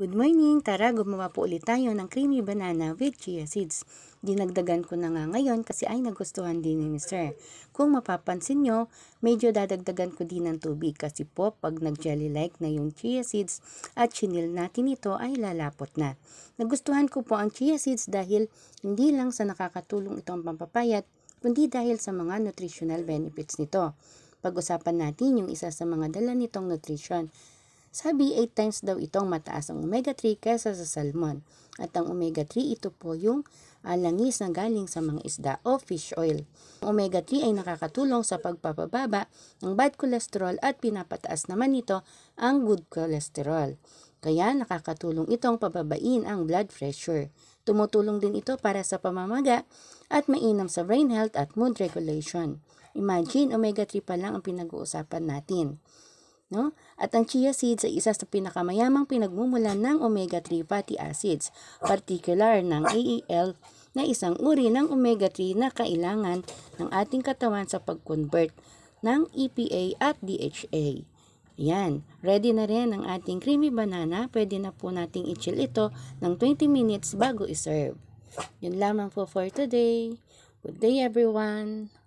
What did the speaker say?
Good morning! Tara, gumawa po ulit tayo ng creamy banana with chia seeds. Dinagdagan ko na nga ngayon kasi ay nagustuhan din ni Mr. Kung mapapansin nyo, medyo dadagdagan ko din ng tubig kasi po pag nag-jelly like na yung chia seeds at chinil natin ito ay lalapot na. Nagustuhan ko po ang chia seeds dahil hindi lang sa nakakatulong itong pampapayat, kundi dahil sa mga nutritional benefits nito. Pag-usapan natin yung isa sa mga dala nitong nutrition. Sabi, 8 times daw itong mataas ang omega-3 kesa sa salmon. At ang omega-3, ito po yung ah, langis na galing sa mga isda o fish oil. Ang omega-3 ay nakakatulong sa pagpapababa ng bad cholesterol at pinapataas naman ito ang good cholesterol. Kaya nakakatulong itong pababain ang blood pressure. Tumutulong din ito para sa pamamaga at mainam sa brain health at mood regulation. Imagine, omega-3 pa lang ang pinag-uusapan natin. No? At ang chia seeds ay isa sa pinakamayamang pinagmumulan ng omega-3 fatty acids, particular ng AEL na isang uri ng omega-3 na kailangan ng ating katawan sa pag-convert ng EPA at DHA. Yan, ready na rin ang ating creamy banana. Pwede na po nating i-chill ito ng 20 minutes bago iserve. Yun lamang po for today. Good day everyone!